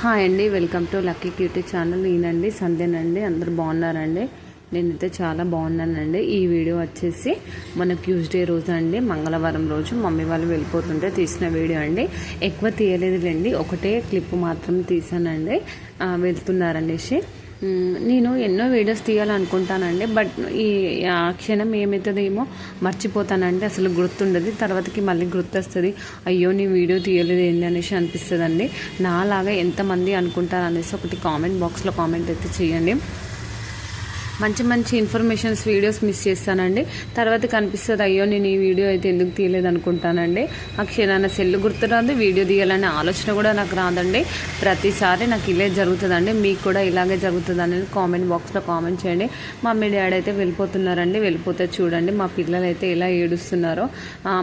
Hi అండి welcome to lucky cutie channel. ఈయనండి సంధ్యనండి అందరు బాగున్నారండి? నేనైతే చాలా బాగున్నానండి. ఈ వీడియో వచ్చేసి మన ట్యూస్డే రోజు అండి మంగళవారం రోజు మమ్మీ వాళ్ళు వెళ్ళిపోతుంటే తీసిన వీడియో అండి. ఎక్కువ తీయలేదులేండి ఒకటే క్లిప్ మాత్రం తీసానండి. వెళ్తున్నారనేసి నేను ఎన్నో వీడియోస్ తీయాలనుకుంటానండి బట్ ఈ ఆ క్షణం ఏమవుతుందేమో మర్చిపోతానండి. అసలు గుర్తుండదు తర్వాతకి మళ్ళీ గుర్తొస్తుంది. అయ్యో నీ వీడియో తీయలేదు ఏంది అనేసి అనిపిస్తుందండి. నాలాగా ఎంతమంది అనుకుంటారు అనేసి ఒకటి కామెంట్ బాక్స్లో కామెంట్ అయితే చేయండి. మంచి మంచి ఇన్ఫర్మేషన్స్ వీడియోస్ మిస్ చేస్తానండి. తర్వాత కనిపిస్తుంది అయ్యో నేను ఈ వీడియో అయితే ఎందుకు తీయలేదు అనుకుంటానండి ఆ క్షణాన సెల్ గుర్తురాదు వీడియో తీయాలనే ఆలోచన కూడా నాకు రాదండి. ప్రతిసారి నాకు ఇలే జరుగుతుందండి. మీకు కూడా ఇలాగే జరుగుతుంది అనేది కామెంట్ బాక్స్లో కామెంట్ చేయండి. మమ్మీ డాడీ అయితే వెళ్ళిపోతున్నారండి. వెళ్ళిపోతే చూడండి మా పిల్లలు అయితే ఎలా ఏడుస్తున్నారో.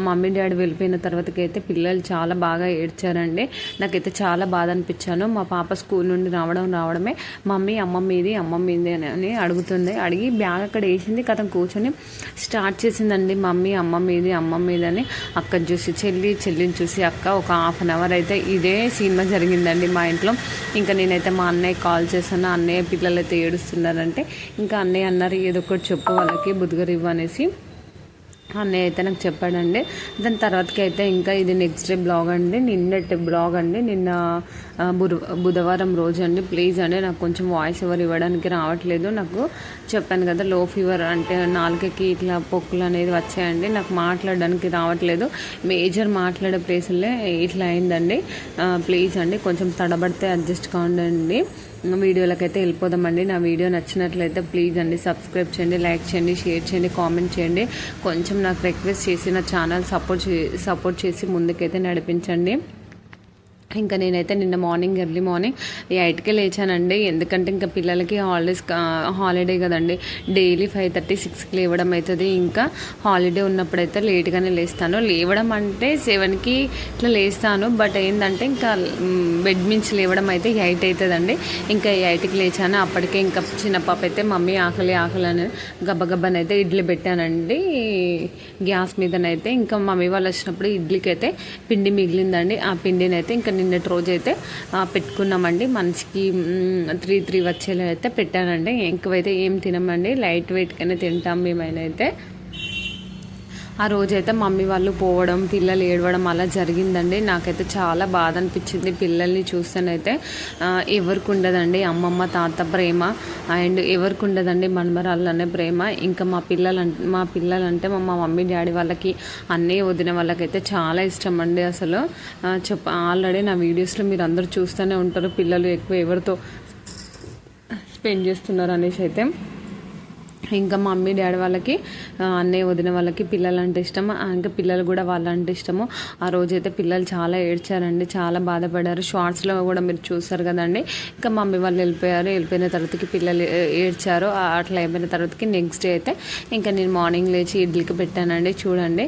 మమ్మీ డాడీ వెళ్ళిపోయిన తర్వాతకైతే అయితే పిల్లలు చాలా బాగా ఏడ్చారండి. నాకైతే చాలా బాధ అనిపించాను. మా పాప స్కూల్ నుండి రావడం రావడమే. మమ్మీ అమ్మమ్మ మీది అమ్మమ్మ మీది అని అని అడుగుతుంది అడిగి బ్యాగ్ అక్కడ వేసింది. కథ కూర్చొని స్టార్ట్ చేసిందండి. మమ్మీ అమ్మ మీది అమ్మ మీదని అక్క చూసి చెల్లి చెల్లిని చూసి అక్క ఒక హాఫ్ అన్ అవర్ అయితే ఇదే సినిమా జరిగిందండి మా ఇంట్లో. ఇంకా నేనైతే మా అన్నయ్య కాల్ చేశాను. అన్నయ్య పిల్లలు అయితే ఏడుస్తున్నారంటే ఇంకా అన్నయ్య అన్నారు ఏదో ఒకటి చెప్పు వాళ్ళకి బుద్ధగరివ్వు అనేసి. అన్నయ్య అయితే నాకు చెప్పాడండి. దాని తర్వాతకి అయితే ఇంకా ఇది నెక్స్ట్ డే బ్లాగ్ అండి. నిన్నటి బ్లాగ్ అండి. నిన్న బుధ బుధవారం రోజు అండి. ప్లీజ్ అండి నాకు కొంచెం వాయిస్ ఎవరు ఇవ్వడానికి రావట్లేదు. నాకు చెప్పాను కదా లో ఫీవర్ అంటే నాలుకకి ఇట్లా పొక్కులు అనేది వచ్చాయండి. నాకు మాట్లాడడానికి రావట్లేదు. మేజర్ మాట్లాడే ప్లేసులే ఇట్లా అయిందండి. ప్లీజ్ అండి కొంచెం తడబడితే అడ్జస్ట్ కావండి వీడియోలకైతే వెళ్ళిపోదామండి నా వీడియో నచ్చినట్లయితే ప్లీజ్ అండి సబ్స్క్రైబ్ చేయండి లైక్ చేయండి షేర్ చేయండి కామెంట్ చేయండి. కొంచెం నాకు రిక్వెస్ట్ చేసి నా ఛానల్ సపోర్ట్ సపోర్ట్ చేసి ముందుకైతే నడిపించండి. ఇంకా నేనైతే నిన్న మార్నింగ్ ఎర్లీ మార్నింగ్ ఎయిట్కే లేచానండి. ఎందుకంటే ఇంకా పిల్లలకి హాలిడేస్ హాలిడే కదండి. డైలీ ఫైవ్ థర్టీ సిక్స్కి లేవడం అవుతుంది ఇంకా హాలిడే ఉన్నప్పుడైతే లేట్గానే లేస్తాను. లేవడం అంటే సెవెన్కి ఇట్లా లేస్తాను. బట్ ఏంటంటే ఇంకా బెడ్ మించి లేవడం అయితే ఎయిట్ అవుతుందండి ఇంకా ఎయిట్కి లేచాను. అప్పటికే ఇంకా చిన్న పాప అయితే మమ్మీ ఆకలి ఆకలి అని గబ్బగబ్బనైతే ఇడ్లీ పెట్టానండి. గ్యాస్ మీదనైతే ఇంకా మమ్మీ వాళ్ళు వచ్చినప్పుడు ఇడ్లీకి అయితే పిండి మిగిలిందండి. ఆ పిండినైతే ఇంకా నిన్నటి రోజు అయితే పెట్టుకున్నామండి. మనిషికి త్రీ త్రీ వచ్చేలా అయితే పెట్టానండి. ఎక్కువైతే ఏం తినమండి. లైట్ వెయిట్గానే తింటాం మేమైనా అయితే. ఆ రోజైతే మమ్మీ వాళ్ళు పోవడం పిల్లలు ఏడవడం అలా జరిగిందండి. నాకైతే చాలా బాధ అనిపించింది పిల్లల్ని చూస్తేనైతే. ఎవరికి ఉండదండి అమ్మమ్మ తాత ప్రేమ. అండ్ ఎవరికి ఉండదండి మనమరాళ్ళనే అనే ప్రేమ. ఇంకా మా పిల్లలు మా పిల్లలంటే మా మమ్మీ డాడీ వాళ్ళకి అన్నయ్య వదిన వాళ్ళకైతే చాలా ఇష్టం అండి అసలు చెప్ప ఆల్రెడీ నా వీడియోస్లో మీరు అందరూ చూస్తూనే ఉంటారు. పిల్లలు ఎక్కువ ఎవరితో స్పెండ్ చేస్తున్నారు అనేసి అయితే ఇంకా మా మమ్మీ డాడీ వాళ్ళకి అన్నయ్య వదిన వాళ్ళకి పిల్లలు అంటే ఇష్టం ఇంకా పిల్లలు కూడా వాళ్ళంటే ఇష్టము. ఆ రోజైతే పిల్లలు చాలా ఏడ్చారండి. చాలా బాధపడారు. షార్ట్స్లో కూడా మీరు చూస్తారు కదండి. ఇంకా మమ్మీ వాళ్ళు వెళ్ళిపోయారు. వెళ్ళిపోయిన తర్వాతకి పిల్లలు ఏడ్చారు. అట్లా అయిపోయిన తర్వాతకి నెక్స్ట్ డే అయితే ఇంకా నేను మార్నింగ్ లేచి ఇడ్లీకి పెట్టానండి. చూడండి.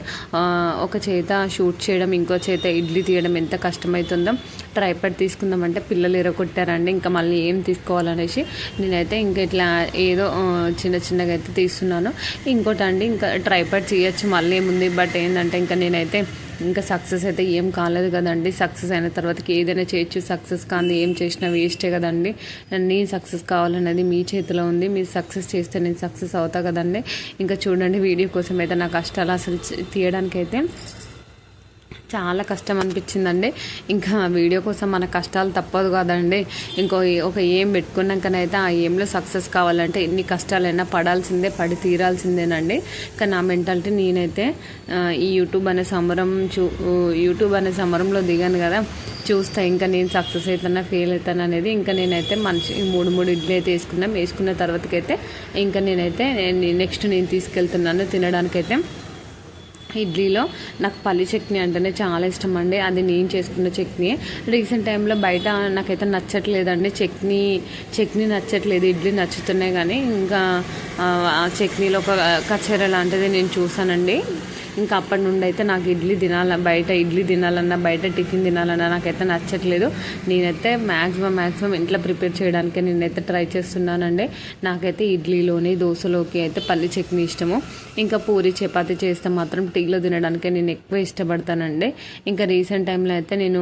ఒక చేత షూట్ చేయడం ఇంకో చేత ఇడ్లీ తీయడం ఎంత కష్టమవుతుందో ట్రైపడ్ తీసుకుందామంటే పిల్లలు ఎరగొట్టారండి. ఇంకా మళ్ళీ ఏం తీసుకోవాలనేసి నేనైతే ఇంకా ఇట్లా ఏదో చిన్న చిన్న చిన్నగా అయితే తీస్తున్నాను. ఇంకోటి అండి ఇంకా ట్రైపాడ్ చేయొచ్చు మళ్ళీ ఏముంది? బట్ ఏంటంటే ఇంకా నేనైతే ఇంకా సక్సెస్ అయితే ఏం కాలేదు కదండి. సక్సెస్ అయిన తర్వాతకి ఏదైనా చేయొచ్చు. సక్సెస్ కానీ ఏం చేసినా వేస్టే కదండి. నేను సక్సెస్ కావాలన్నది మీ చేతిలో ఉంది. మీరు సక్సెస్ చేస్తే నేను సక్సెస్ అవుతా కదండి. ఇంకా చూడండి వీడియో కోసం అయితే నా కష్టాలు అసలు తీయడానికైతే. చాలా కష్టం అనిపించిందండి. ఇంకా వీడియో కోసం మన కష్టాలు తప్పదు కదండి. ఇంకో ఒక ఏం పెట్టుకున్నాకనైతే ఆ ఏంలో సక్సెస్ కావాలంటే ఎన్ని కష్టాలైనా పడాల్సిందే పడి తీరాల్సిందేనండి. కానీ నా మెంటాలిటీ నేనైతే ఈ యూట్యూబ్ అనే సమరం చూ యూట్యూబ్ అనే సమరంలో దిగాను కదా. చూస్తా ఇంకా నేను సక్సెస్ అవుతానా ఫెయిల్ అవుతాను అనేది ఇంకా నేనైతే మనిషి మూడు మూడు ఇడ్లీ అయితే వేసుకున్నాం. వేసుకున్న తర్వాతకైతే ఇంకా నేనైతే నెక్స్ట్ నేను తీసుకెళ్తున్నాను తినడానికైతే. ఇడ్లీలో. నాకు పల్లి చట్నీ అంటేనే చాలా ఇష్టం అండి. అది నేను చేసుకున్న చట్నీ. రీసెంట్ టైంలో బయట నాకైతే నచ్చట్లేదండి. చట్నీ చట్నీ నచ్చట్లేదు. ఇడ్లీ నచ్చుతున్నాయి కానీ ఇంకా ఆ, ఆ చట్నీలో ఒక కచేర లాంటిది నేను చూసానండి ఇంకా అప్పటి నుండి అయితే నాకు ఇడ్లీ తినాల బయట ఇడ్లీ తినాలన్నా బయట టిఫిన్ తినాలన్నా నాకైతే నచ్చట్లేదు. నేనైతే మ్యాక్సిమం మ్యాక్సిమం ఇంట్లో ప్రిపేర్ చేయడానికి నేనైతే ట్రై చేస్తున్నానండి. నాకైతే ఇడ్లీలోని దోశలోకి అయితే పల్లి చట్నీ ఇష్టము. ఇంకా పూరి చపాతి చేస్తే మాత్రం టీలో తినడానికే నేను ఎక్కువ ఇష్టపడతానండి. ఇంకా రీసెంట్ టైంలో అయితే నేను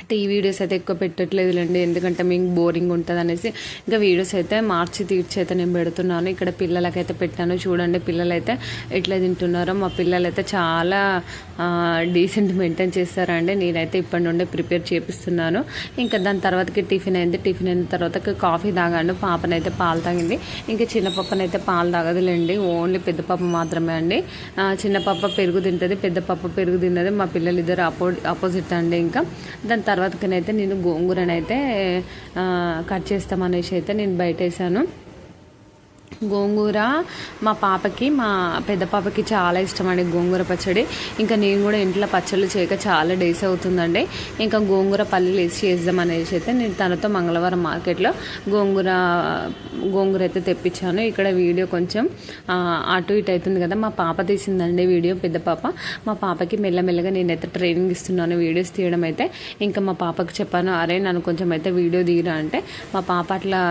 అంటే వీడియోస్ అయితే ఎక్కువ పెట్టట్లేదులేండి ఎందుకంటే మీకు బోరింగ్ ఉంటుంది అనేసి ఇంకా వీడియోస్ అయితే మార్చి తీర్చి అయితే నేను పెడుతున్నాను. ఇక్కడ పిల్లలకైతే పెట్టాను. చూడండి పిల్లలైతే ఎట్లా తింటున్నారో. మా పిల్లలైతే చాలా డీసెంట్ మెయింటైన్ చేస్తారండి. నేనైతే ఇప్పటి నుండే ప్రిపేర్ చేపిస్తున్నాను. ఇంకా దాని తర్వాతకి టిఫిన్ అయింది. టిఫిన్ అయిన తర్వాత కాఫీ తాగాను. పాపనైతే పాలు తాగింది. ఇంకా చిన్న పాపనైతే పాలు తాగదులేండి ఓన్లీ పెద్ద పాప మాత్రమే అండి. చిన్న పాప పెరుగు తింటుంది. పెద్ద పాప పెరుగు తిన్నది. మా పిల్లలు ఇద్దరు అపో ఆపోజిట్ అండి ఇంకా. దాని తర్వాతకనైతే నేను గోంగూరనైతే కట్ చేస్తామనేసి అయితే నేను బయట వేసాను గోంగూర మా పాపకి మా పెద్ద పాపకి చాలా ఇష్టం అండి గోంగూర పచ్చడి. ఇంకా నేను కూడా ఇంట్లో పచ్చళ్ళు చేయక చాలా డేస్ అవుతుందండి. ఇంకా గోంగూర పల్లీలు వేసి చేద్దాం అనేసి అయితే నేను తనతో మంగళవారం మార్కెట్లో గోంగూర గోంగూర అయితే తెప్పించాను. ఇక్కడ వీడియో కొంచెం అటు ఇటు అవుతుంది కదా. మా పాప తీసిందండి వీడియో పెద్ద పాప. మా పాపకి మెల్లమెల్లగా నేనైతే ట్రైనింగ్ ఇస్తున్నాను వీడియోస్ తీయడం అయితే. ఇంకా మా పాపకి చెప్పాను అరే నన్ను కొంచెం అయితే వీడియో తీయరా అంటే. మా పాప అట్లా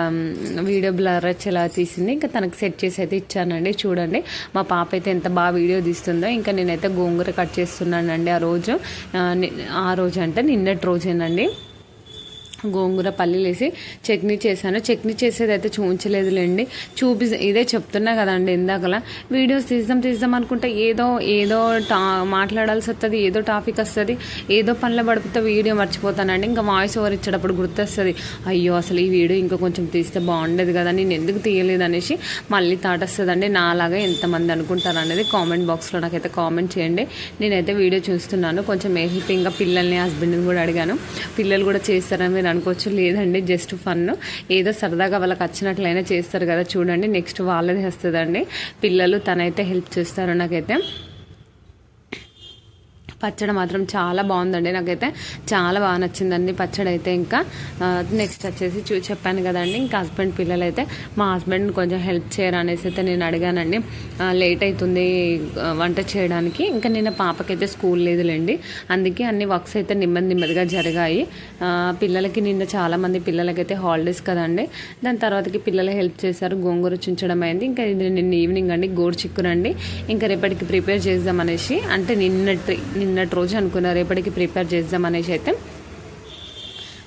వీడియో బ్లర్ వచ్చేలా తీసింది. ఇంకా తనకు సెట్ చేసి అయితే ఇచ్చానండి. చూడండి మా పాప అయితే ఎంత బాగా వీడియో తీస్తుందో. ఇంకా నేనైతే గోంగూర కట్ చేస్తున్నానండి ఆ రోజు. ఆ రోజు అంటే నిన్నటి రోజేనండి. గోంగూర పల్లీలు వేసి చట్నీ చేశాను. చట్నీ చేసేది అయితే చూపించలేదులేండి చూపి ఇదే చెప్తున్నా కదండి ఇందాకలా. వీడియోస్ తీద్దాం తీద్దాం అనుకుంటే ఏదో ఏదో టా మాట్లాడాల్సి వస్తుంది ఏదో టాపిక్ వస్తుంది ఏదో పనులు పడిపోతే వీడియో మర్చిపోతానండి. ఇంకా వాయిస్ ఓవర్ ఇచ్చేటప్పుడు గుర్తొస్తుంది. అయ్యో అసలు ఈ వీడియో ఇంకా కొంచెం తీస్తే బాగుండేది కదా నేను ఎందుకు తీయలేదు అనేసి మళ్ళీ థాట్ వస్తుందండి. నాలాగా ఎంతమంది అనుకుంటారు అనేది కామెంట్ బాక్స్లో నాకైతే కామెంట్ చేయండి. నేనైతే వీడియో చూస్తున్నాను. కొంచెం హెల్పింగ్గా పిల్లల్ని హస్బెండ్ని కూడా అడిగాను. పిల్లలు కూడా చేస్తారని అని అనుకోవచ్చు లేదండి జస్ట్ ఫన్. ఏదో సరదాగా వాళ్ళకి వచ్చినట్లయినా చేస్తారు కదా చూడండి నెక్స్ట్ వాళ్ళది వస్తుందండి. పిల్లలు తనైతే హెల్ప్ చేస్తారు నాకైతే. పచ్చడి మాత్రం చాలా బాగుందండి. నాకైతే చాలా బాగా నచ్చిందండి పచ్చడి అయితే ఇంకా నెక్స్ట్ వచ్చేసి చూ చెప్పాను కదండి ఇంకా హస్బెండ్ పిల్లలు అయితే మా హస్బెండ్ కొంచెం హెల్ప్ చేయరు అనేసి అయితే నేను అడిగానండి. లేట్ అవుతుంది వంట చేయడానికి. ఇంకా నిన్న పాపకైతే స్కూల్ లేదులేండి. అందుకే అన్ని వర్క్స్ అయితే నెమ్మది నెమ్మదిగా జరిగాయి. పిల్లలకి నిన్న చాలామంది పిల్లలకైతే హాలిడేస్ కదండి. దాని తర్వాతకి పిల్లలు హెల్ప్ చేశారు గోంగూర చుంచడం అయింది. ఇంకా ఇది నిన్న ఈవినింగ్ అండి గోడు చిక్కురండి. ఇంకా రేపటికి ప్రిపేర్ చేద్దాం అనేసి అంటే నిన్నటి నిన్నటి రోజు అనుకున్నా రేపటికి ప్రిపేర్ చేద్దాం అనేసి అయితే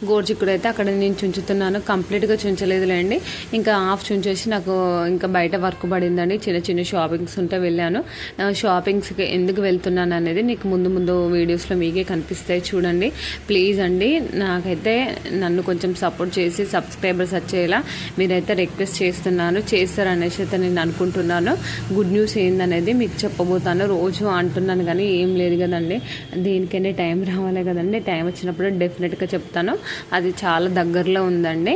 గోర్చిక్కుడు అయితే అక్కడ నేను చుంచుతున్నాను. కంప్లీట్గా చుంచలేదులేండి. ఇంకా హాఫ్ చుంచేసి నాకు ఇంకా బయట వర్క్ పడిందండి. చిన్న చిన్న షాపింగ్స్ ఉంటే వెళ్ళాను. షాపింగ్స్కి ఎందుకు వెళ్తున్నాను అనేది నీకు ముందు ముందు వీడియోస్లో మీకే కనిపిస్తాయి చూడండి. ప్లీజ్ అండి నాకైతే నన్ను కొంచెం సపోర్ట్ చేసి సబ్స్క్రైబర్స్ వచ్చేలా మీరైతే రిక్వెస్ట్ చేస్తున్నాను. చేస్తారనేసి అయితే నేను అనుకుంటున్నాను. గుడ్ న్యూస్ ఏందనేది మీకు చెప్పబోతాను. రోజు అంటున్నాను కానీ ఏం లేదు కదండి. దేనికైనా టైం రావాలి కదండి. టైం వచ్చినప్పుడు డెఫినెట్గా చెప్తాను. అది చాలా దగ్గరలో ఉందండి.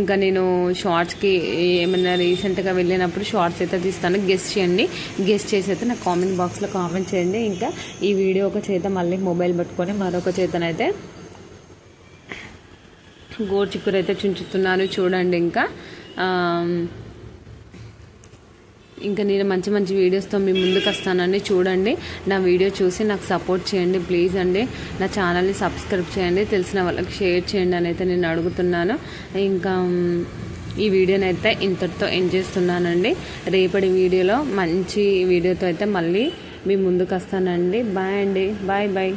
ఇంకా నేను షార్ట్స్కి ఏమైనా రీసెంట్గా వెళ్ళినప్పుడు షార్ట్స్ అయితే తీస్తాను. గెస్ట్ చేయండి. గెస్ట్ చేసి అయితే నాకు కామెంట్ బాక్స్లో కామెంట్ చేయండి. ఇంకా ఈ వీడియో ఒక చేత మళ్ళీ మొబైల్ పట్టుకొని మరొక చేతనైతే గోర్చిక్కురు అయితే చుంచుతున్నాను చూడండి ఇంకా. ఇంకా నేను మంచి మంచి వీడియోస్తో మీ ముందుకు వస్తానండి. చూడండి నా వీడియో చూసి నాకు సపోర్ట్ చేయండి. ప్లీజ్ అండి నా ఛానల్ని సబ్స్క్రైబ్ చేయండి. తెలిసిన వాళ్ళకి షేర్ చేయండి అని అయితే నేను అడుగుతున్నాను. ఇంకా ఈ వీడియోని అయితే ఇంతటితో ఎండ్ చేస్తున్నానండి. రేపటి వీడియోలో మంచి వీడియోతో అయితే మళ్ళీ మీ ముందుకు వస్తానండి. బాయ్ అండి. Bye bye